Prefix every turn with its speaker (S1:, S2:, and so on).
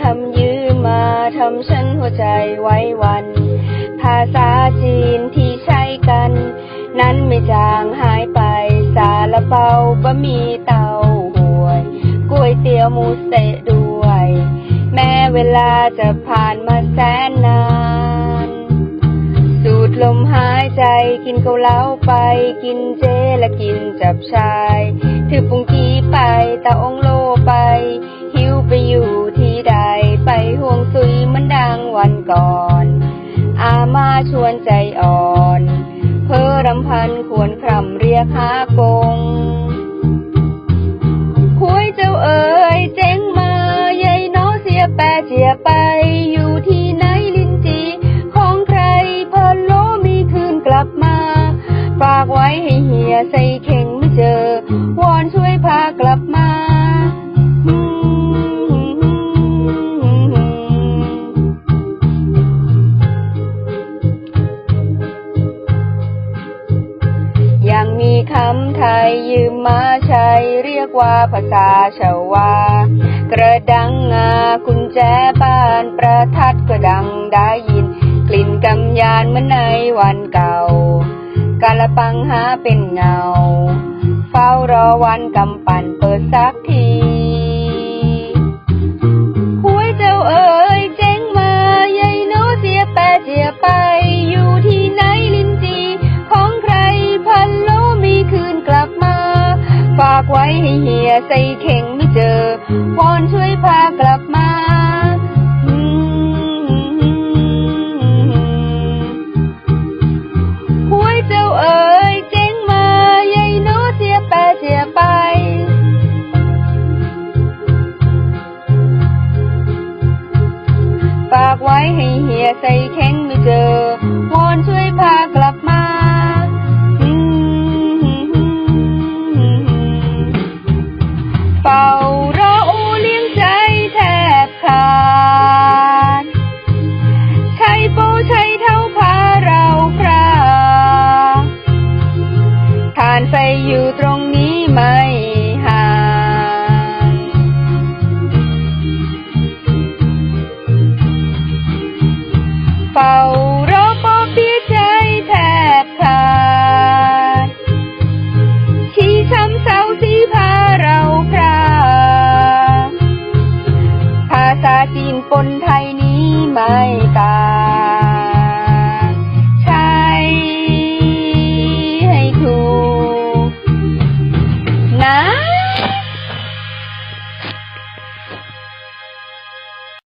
S1: คำยืมมาทำฉันหัวใจไว้วัน ภาษาจีนที่ใช้กัน นั้นไม่จางหายไป สาละเปาบะหมี่เต้าหวยก๋วยเตี๋ยวหมูเตะด้วย แม้เวลาจะผ่านมาแสนนาน สูดลมหายใจกินเกาเหลาไป กินเจและกินจับชาย ถือปุงกีไปตาองโลไป ก่อน อามาชวนใจอ่อน เพ้อรำพันควรคร่ำเรียกหากง คุยเจ้าเอ๋ยเจ๊งมายายน้อเสียแปะเจียไป อยู่ที่ไหนลินจี ของใครพะโลมีคืนกลับมา ฝากไว้ให้เฮียใส่เข่งไม่เจอ วอนช่วยพากลับมา คำไทยยืมมาใช้เรียกว่าภาษาชาวา กระดังงากุญแจบ้านประทัดก็ดังได้ยิน กลิ่นกำยานเมือนในวันเก่า กาละปังหาเป็นเงา เฝ้ารอวันกำปั่นเปิดสักที ว้ให้เฮียใส่เข่งไม่เจอวอนช่วยพากลับมาอืมหวยเจ้าเอ๋ยเจ๊งมายายโนเสียแปะเจียไป ฝากไว้ให้เฮียใส่เข่งไม่เจอานไฟอยู่ตรงนี้ไม่ห่างเฝ้ารอปอเปียใจแทบขาดชี้ช้ำเศร้าสีพาเราพราภาษาจีนปนไทยนี้ไม่ตา